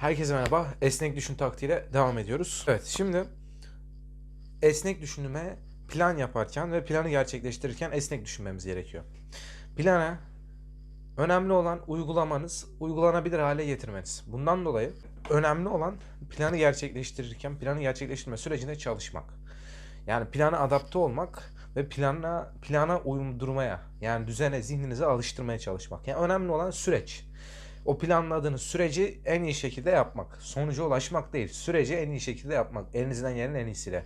Herkese merhaba. Esnek düşün taktiğiyle devam ediyoruz. Evet şimdi esnek düşünme plan yaparken ve planı gerçekleştirirken esnek düşünmemiz gerekiyor. Plana önemli olan uygulamanız, uygulanabilir hale getirmeniz. Bundan dolayı önemli olan planı gerçekleştirirken planı gerçekleştirme sürecinde çalışmak. Yani plana adapte olmak ve plana plana uydurmaya yani düzene zihninizi alıştırmaya çalışmak. Yani önemli olan süreç. O planladığınız süreci en iyi şekilde yapmak. Sonuca ulaşmak değil. Süreci en iyi şekilde yapmak. Elinizden gelen en iyisiyle.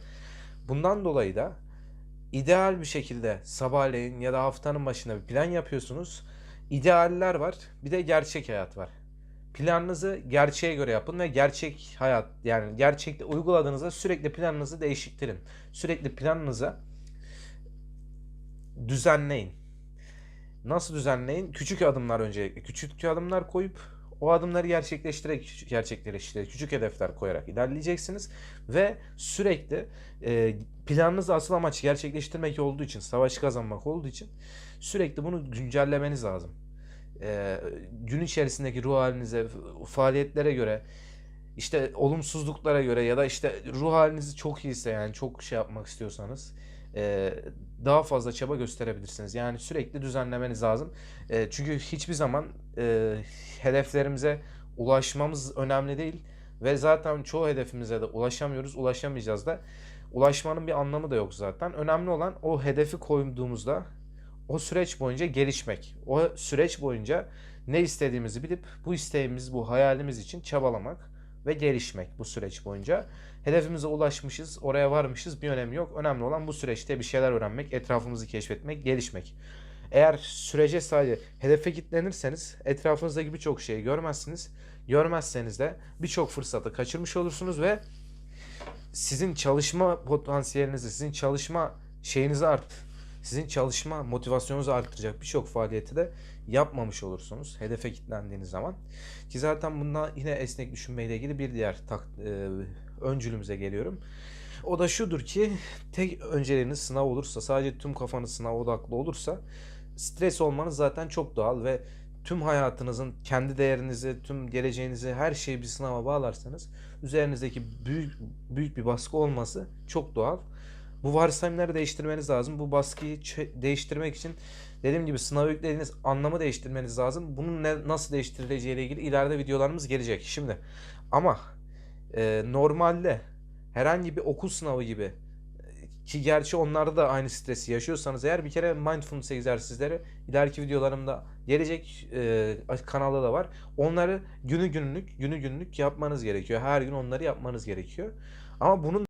Bundan dolayı da ideal bir şekilde sabahleyin ya da haftanın başında bir plan yapıyorsunuz. İdealler var. Bir de gerçek hayat var. Planınızı gerçeğe göre yapın ve gerçek hayat yani gerçekte uyguladığınızda sürekli planınızı değiştirin. Sürekli planınıza düzenleyin. Nasıl düzenleyin? Küçük adımlar öncelikle. Küçük adımlar koyup o adımları gerçekleştirerek gerçekleştirerek küçük hedefler koyarak ilerleyeceksiniz ve sürekli e, planınız asıl amaç gerçekleştirmek olduğu için savaş kazanmak olduğu için sürekli bunu güncellemeniz lazım. E, gün içerisindeki ruh halinize, faaliyetlere göre işte olumsuzluklara göre ya da işte ruh halinizi çok iyiyse yani çok şey yapmak istiyorsanız daha fazla çaba gösterebilirsiniz. Yani sürekli düzenlemeniz lazım. Çünkü hiçbir zaman hedeflerimize ulaşmamız önemli değil ve zaten çoğu hedefimize de ulaşamıyoruz, ulaşamayacağız da. Ulaşmanın bir anlamı da yok zaten. Önemli olan o hedefi koyduğumuzda o süreç boyunca gelişmek. O süreç boyunca ne istediğimizi bilip bu isteğimiz, bu hayalimiz için çabalamak ve gelişmek bu süreç boyunca. Hedefimize ulaşmışız, oraya varmışız bir önemi yok. Önemli olan bu süreçte bir şeyler öğrenmek, etrafımızı keşfetmek, gelişmek. Eğer sürece sadece hedefe kilitlenirseniz etrafınızdaki birçok şeyi görmezsiniz. Görmezseniz de birçok fırsatı kaçırmış olursunuz ve sizin çalışma potansiyelinizi, sizin çalışma şeyinizi art, sizin çalışma motivasyonunuzu arttıracak birçok faaliyeti de yapmamış olursunuz hedefe kilitlendiğiniz zaman. Ki zaten bundan yine esnek düşünmeyle ilgili bir diğer tak, e, öncülümüze geliyorum. O da şudur ki tek önceliğiniz sınav olursa, sadece tüm kafanız sınav odaklı olursa stres olmanız zaten çok doğal ve tüm hayatınızın kendi değerinizi, tüm geleceğinizi, her şeyi bir sınava bağlarsanız üzerinizdeki büyük büyük bir baskı olması çok doğal. Bu varsayımları değiştirmeniz lazım. Bu baskıyı değiştirmek için dediğim gibi sınava yüklediğiniz anlamı değiştirmeniz lazım. Bunun ne, nasıl değiştirileceği ile ilgili ileride videolarımız gelecek. Şimdi ama e, normalde herhangi bir okul sınavı gibi e, ki gerçi onlarda da aynı stresi yaşıyorsanız eğer bir kere mindfulness egzersizleri ileriki videolarımda gelecek e, kanalda da var. Onları günü günlük günü günlük yapmanız gerekiyor. Her gün onları yapmanız gerekiyor. Ama bunun